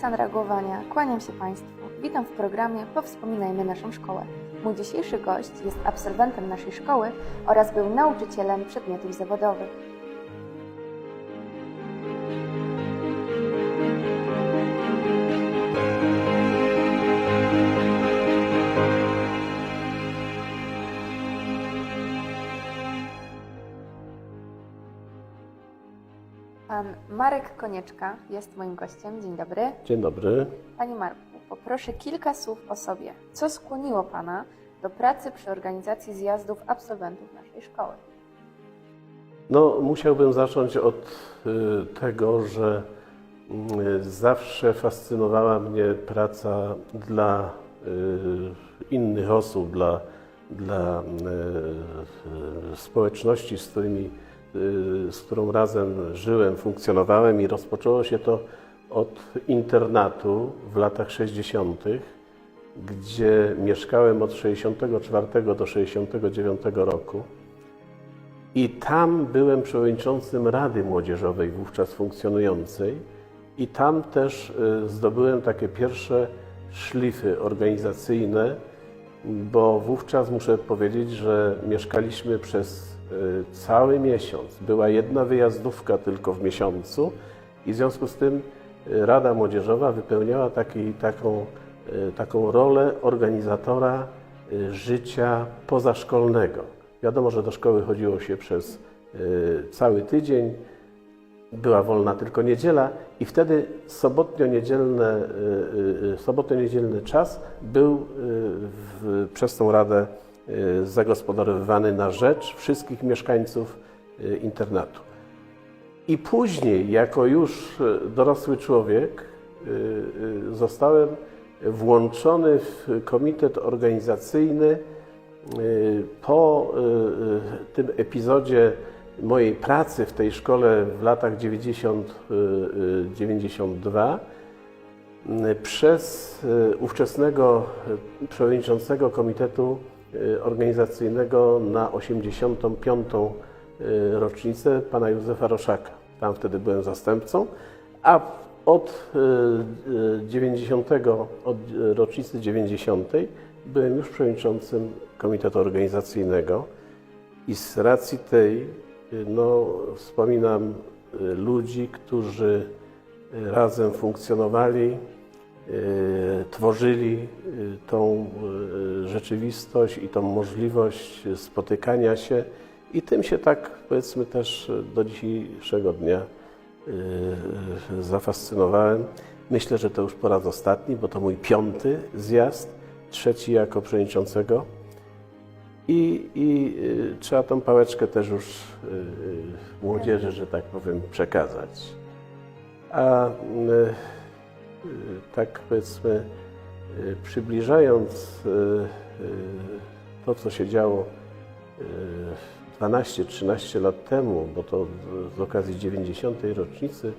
Aleksandra Głowania, kłaniam się Państwu. Witam w programie Powspominajmy naszą szkołę. Mój dzisiejszy gość jest absolwentem naszej szkoły oraz był nauczycielem przedmiotów zawodowych. Pan Marek Konieczka jest moim gościem. Dzień dobry. Dzień dobry. Panie Marku, poproszę kilka słów o sobie. Co skłoniło Pana do pracy przy organizacji zjazdów absolwentów naszej szkoły? No, musiałbym zacząć od y, tego, że y, zawsze fascynowała mnie praca dla y, innych osób, dla, dla społeczności, z, którymi, z którą razem żyłem, funkcjonowałem i rozpoczęło się to od internatu w latach 60., gdzie mieszkałem od 64 do 69 roku. I tam byłem przewodniczącym Rady Młodzieżowej, wówczas funkcjonującej, i tam też y, zdobyłem takie pierwsze szlify organizacyjne, bo wówczas muszę powiedzieć, że mieszkaliśmy przez y, cały miesiąc. Była jedna wyjazdówka tylko w miesiącu, i w związku z tym y, Rada Młodzieżowa wypełniała taki, taką, y, taką rolę organizatora y, życia pozaszkolnego. Wiadomo, że do szkoły chodziło się przez y, cały tydzień, była wolna tylko niedziela i wtedy y, y, sobotnio-niedzielny czas był y, w, przez tą Radę y, zagospodarowywany na rzecz wszystkich mieszkańców y, internatu. I później, jako już y, dorosły człowiek, y, y, zostałem włączony w komitet organizacyjny y, po y, y, tym epizodzie mojej pracy w tej szkole w latach 90-92 przez y, ówczesnego y, przewodniczącego komitetu y, organizacyjnego na 85. y, rocznicę pana Józefa Roszaka. Tam wtedy byłem zastępcą, a od y, y, 90, od y, rocznicy 90 byłem już przewodniczącym komitetu organizacyjnego i z racji tej y, no, wspominam y, ludzi, którzy y, razem funkcjonowali, y, tworzyli y, tą y, rzeczywistość i tą możliwość spotykania się i tym się tak powiedzmy też do dzisiejszego dnia y, zafascynowałem. Myślę, że to już po raz ostatni, bo to mój piąty zjazd, trzeci jako przewodniczącego. I, i y, trzeba tą pałeczkę też już y, y, młodzieży, że tak powiem, przekazać. A y, y, tak powiedzmy, y, przybliżając y, y, to, co się działo y, 12-13 lat temu, bo to z- okazji 90. rocznicy,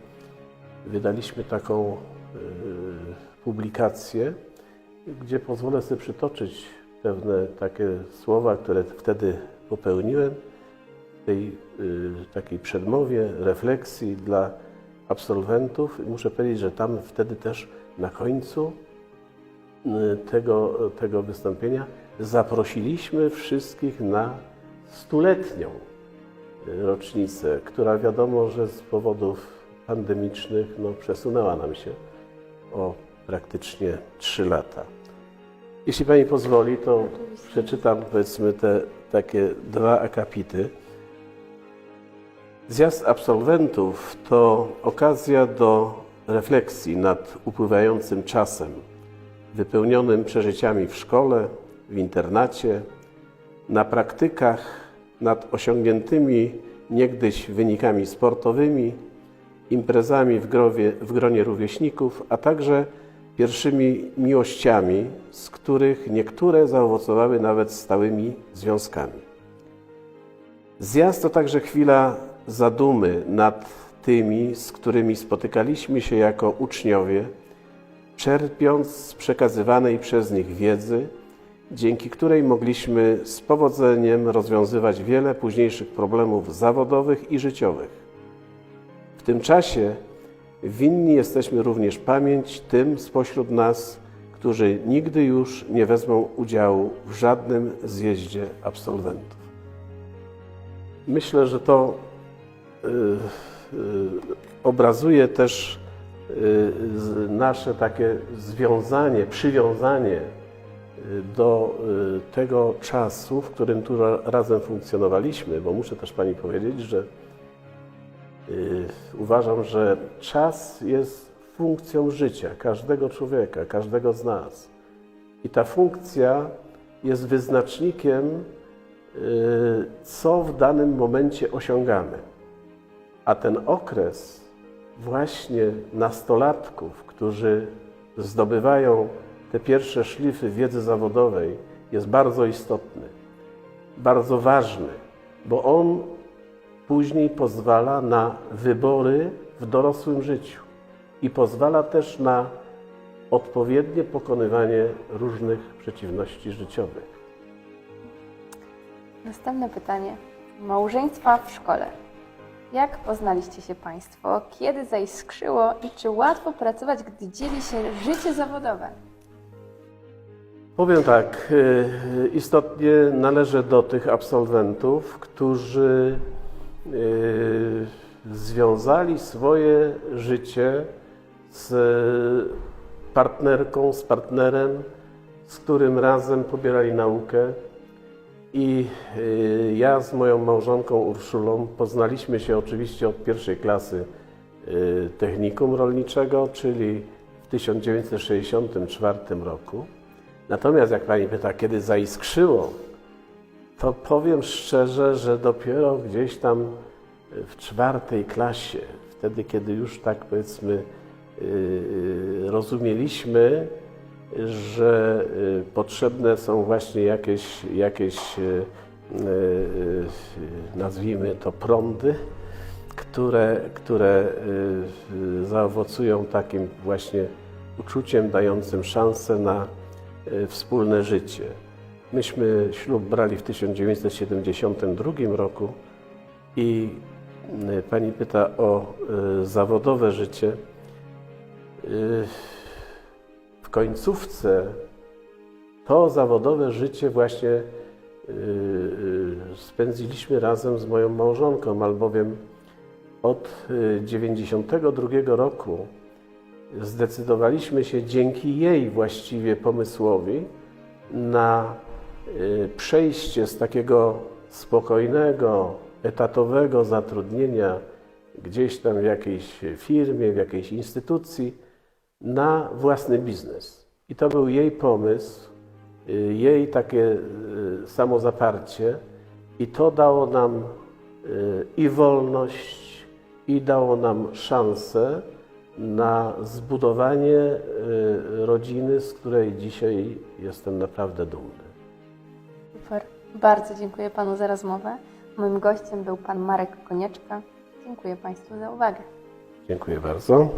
wydaliśmy taką y, publikację, gdzie pozwolę sobie przytoczyć pewne takie słowa, które wtedy popełniłem w tej y, takiej przedmowie, refleksji dla absolwentów. I muszę powiedzieć, że tam wtedy też na końcu y, tego, tego wystąpienia zaprosiliśmy wszystkich na stuletnią y, rocznicę, która wiadomo, że z powodów pandemicznych no, przesunęła nam się o praktycznie 3 lata. Jeśli Pani pozwoli, to przeczytam powiedzmy te takie dwa akapity. Zjazd absolwentów to okazja do refleksji nad upływającym czasem, wypełnionym przeżyciami w szkole, w internacie, na praktykach, nad osiągniętymi niegdyś wynikami sportowymi, imprezami w, growie, w gronie rówieśników, a także pierwszymi miłościami, z których niektóre zaowocowały nawet stałymi związkami. Zjazd to także chwila zadumy nad tymi, z którymi spotykaliśmy się jako uczniowie, czerpiąc z przekazywanej przez nich wiedzy, dzięki której mogliśmy z powodzeniem rozwiązywać wiele późniejszych problemów zawodowych i życiowych. W tym czasie winni jesteśmy również pamięć tym spośród nas, którzy nigdy już nie wezmą udziału w żadnym zjeździe absolwentów. Myślę, że to obrazuje też y, nasze takie związanie, przywiązanie y, do y, tego czasu, w którym tu ra- razem funkcjonowaliśmy, bo muszę też Pani powiedzieć, że y, uważam, że czas jest funkcją życia każdego człowieka, każdego z nas. I ta funkcja jest wyznacznikiem, y, co w danym momencie osiągamy. A ten okres właśnie nastolatków, którzy zdobywają te pierwsze szlify wiedzy zawodowej, jest bardzo istotny, bardzo ważny, bo on później pozwala na wybory w dorosłym życiu i pozwala też na odpowiednie pokonywanie różnych przeciwności życiowych. Następne pytanie. Małżeństwa w szkole. Jak poznaliście się Państwo? Kiedy zaiskrzyło i czy łatwo pracować, gdy dzieli się życie zawodowe? Powiem tak, y, istotnie należę do tych absolwentów, którzy y, związali swoje życie z partnerką, z partnerem, z którym razem pobierali naukę. I y, ja z moją małżonką Urszulą poznaliśmy się oczywiście od pierwszej klasy y, technikum rolniczego, czyli w 1964 roku. Natomiast jak Pani pyta, kiedy zaiskrzyło, to powiem szczerze, że dopiero gdzieś tam w czwartej klasie, wtedy kiedy już tak powiedzmy yy, rozumieliśmy, że yy, potrzebne są właśnie jakieś, jakieś yy, yy, nazwijmy to prądy, które, które zaowocują takim właśnie uczuciem dającym szansę na y, wspólne życie. Myśmy ślub brali w 1972 roku i y, pani pyta o y, zawodowe życie. Y, końcówce. To zawodowe życie właśnie y, y, spędziliśmy razem z moją małżonką, albowiem od y, 92 roku zdecydowaliśmy się dzięki jej właściwie pomysłowi na y, przejście z takiego spokojnego, etatowego zatrudnienia gdzieś tam w jakiejś firmie, w jakiejś instytucji na własny biznes. I to był jej pomysł, y, jej takie y, samozaparcie i to dało nam y, i wolność, i dało nam szansę na zbudowanie rodziny, z której dzisiaj jestem naprawdę dumny. Super. Bardzo dziękuję Panu za rozmowę. Moim gościem był Pan Marek Konieczka. Dziękuję Państwu za uwagę. Dziękuję bardzo.